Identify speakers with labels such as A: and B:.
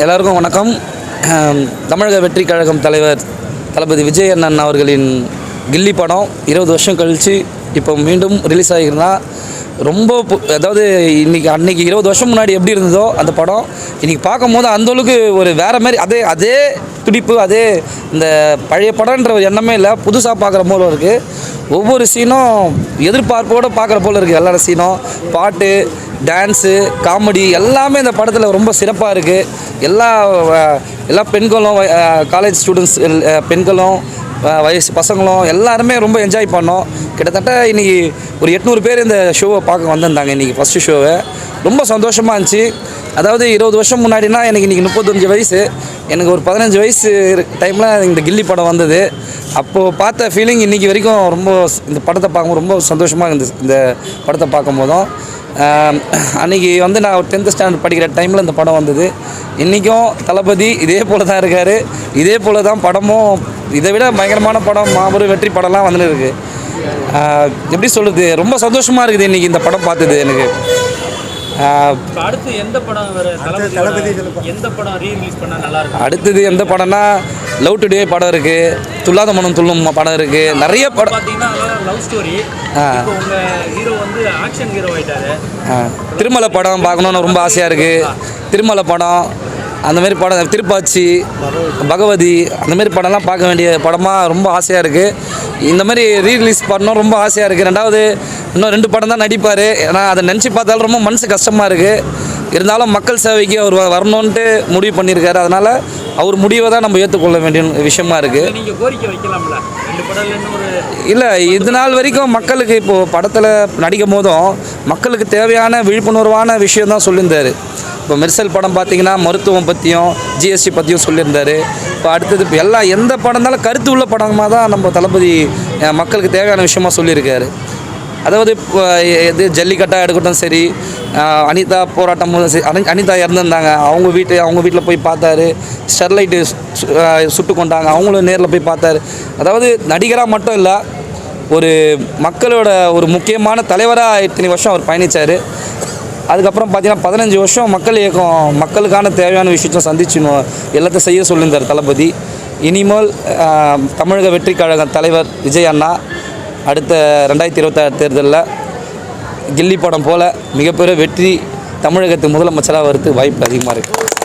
A: எல்லாருக்கும் வணக்கம். தமிழக வெற்றி கழகம் தலைவர் தளபதி விஜய் அண்ணன் அவர்களின் கில்லி படம் இருபது வருஷம் கழித்து இப்போ மீண்டும் ரிலீஸ் ஆகிருந்தா ரொம்ப அதாவது இன்றைக்கி அன்றைக்கி இருபது வருஷம் முன்னாடி எப்படி இருந்ததோ அந்த படம் இன்றைக்கி பார்க்கும்போது அந்தளவுக்கு ஒரு வேற மாதிரி அதே அதே துடிப்பு அதே இந்த பழைய படம்ன்ற ஒரு எண்ணமே இல்லை. புதுசாக பார்க்குற போல இருக்குது ஒவ்வொரு சீனும் எதிர்பார்ப்போடு பார்க்குற போல இருக்குது எல்லா சீனும் பாட்டு டான்ஸு காமெடி எல்லாமே இந்த படத்தில் ரொம்ப சிறப்பாக இருக்குது எல்லா எல்லா பெண்களும் காலேஜ் ஸ்டூடெண்ட்ஸ் பெண்களும் வயசு பசங்களும் எல்லாருமே ரொம்ப என்ஜாய் பண்ணோம். கிட்டத்தட்ட இன்றைக்கி ஒரு எட்நூறு பேர் இந்த ஷோவை பார்க்க வந்திருந்தாங்க இன்றைக்கி ஃபஸ்ட்டு ஷோவை ரொம்ப சந்தோஷமாக இருந்துச்சு. அதாவது இருபது வருஷம் முன்னாடினா எனக்கு இன்றைக்கி முப்பத்தஞ்சு வயசு. எனக்கு ஒரு பதினஞ்சு வயசு டைமில் இந்த கில்லி படம் வந்தது. அப்போது பார்த்த ஃபீலிங் இன்றைக்கி வரைக்கும் ரொம்ப இந்த படத்தை பார்க்கும்போது ரொம்ப சந்தோஷமாக இருந்துச்சு. இந்த படத்தை பார்க்கும்போதும். அன்னைக்கு வந்து நான் ஒரு டென்த்து ஸ்டாண்டர்ட் படிக்கிற டைமில் இந்த படம் வந்தது. இன்றைக்கும் தளபதி இதே போல் தான் இருக்கார். இதே போல் தான் படமும் இதை விட பயங்கரமான படம் மாபெரும் வெற்றி படம்லாம் வந்துன்னு இருக்கு. ஆ, எப்படி சொல்கிறது ரொம்ப சந்தோஷமாக இருக்குது இன்றைக்கி இந்த படம் பார்த்தது எனக்கு.
B: அடுத்து எந்த படம் வர தளபதி எந்த படம் ரீ ரிலீஸ் பண்ணா நல்லா இருக்கும்?
A: அடுத்தது எந்த படம்னா லவ் டுடே படம் இருக்குது துல்லாத மனம் துள்ளும் படம் இருக்குது நிறைய படம்.
B: லவ் ஸ்டோரி ஹீரோ வந்து ஆக்ஷன் ஹீரோ
A: திருமலை படம் பார்க்கணுன்னு ரொம்ப ஆசையாக இருக்குது திருமலை படம் அந்த மாதிரி படம் திருப்பாச்சி பகவதி அந்த மாதிரி படம்லாம் பார்க்க வேண்டிய படமாக ரொம்ப ஆசையாக இருக்குது இந்த மாதிரி ரீ ரிலீஸ் பண்ணணும் ரொம்ப ஆசையாக இருக்குது ரெண்டாவது இன்னும் ரெண்டு படம் தான் நடிப்பார். ஏன்னா அதை நினச்சி பார்த்தாலும் ரொம்ப மனசு கஷ்டமாக இருக்குது இருந்தாலும் மக்கள் சேவைக்கு அவர் வ- வரணுன்ட்டு முடிவு பண்ணியிருக்காரு. அதனால் அவர் முடிவை தான் நம்ம ஏற்றுக்கொள்ள வேண்டிய விஷயமா இருக்குது இல்லை இது நாள் வரைக்கும் மக்களுக்கு இப்போது படத்தில் நடிக்கும் போதும் மக்களுக்கு தேவையான விழிப்புணர்வான விஷயம் தான் சொல்லியிருந்தாரு. இப்போ மெர்சல் படம் பார்த்தீங்கன்னா மருத்துவம் பற்றியும் ஜிஎஸ்டி பற்றியும் சொல்லியிருந்தாரு. இப்போ அடுத்தது இப்போ எல்லா எந்த படம் இருந்தாலும் கருத்து உள்ள படமாக தான் நம்ம தளபதி மக்களுக்கு தேவையான விஷயமா சொல்லியிருக்காரு. அதாவது இப்போ இது ஜல்லிக்கட்டாக எடுக்கட்டும் சரி அனிதா போராட்டம் அனி- அனிதா இறந்துருந்தாங்க. அவங்க வீட்டு அவங்க வீட்டில் போய் பார்த்தாரு. ஸ்டெர்லைட்டு சு- சுட்டு கொண்டாங்க. அவங்களும் நேரில் போய் பார்த்தாரு. அதாவது நடிகராக மட்டும் இல்லை ஒரு மக்களோட ஒரு முக்கியமான தலைவராக இத்தனை வருஷம் அவர் பயணித்தார் அதுக்கப்புறம் பார்த்தீங்கன்னா பதினஞ்சு வருஷம் மக்கள் இயக்கம் மக்களுக்கான தேவையான விஷயத்தை சந்திச்சுணும் எல்லாத்தையும் செய்ய சொல்லியிருந்தார் தளபதி. இனிமேல் தமிழக வெற்றி கழக தலைவர் விஜய் அண்ணா அடுத்த ரெண்டாயிரத்தி இருபத்தாறு தேர்தலில் கில்லி படம் போல் மிகப்பெரிய வெற்றி தமிழகத்து முதலமைச்சராக வரது வாய்ப்பு அதிகமாக இருக்குது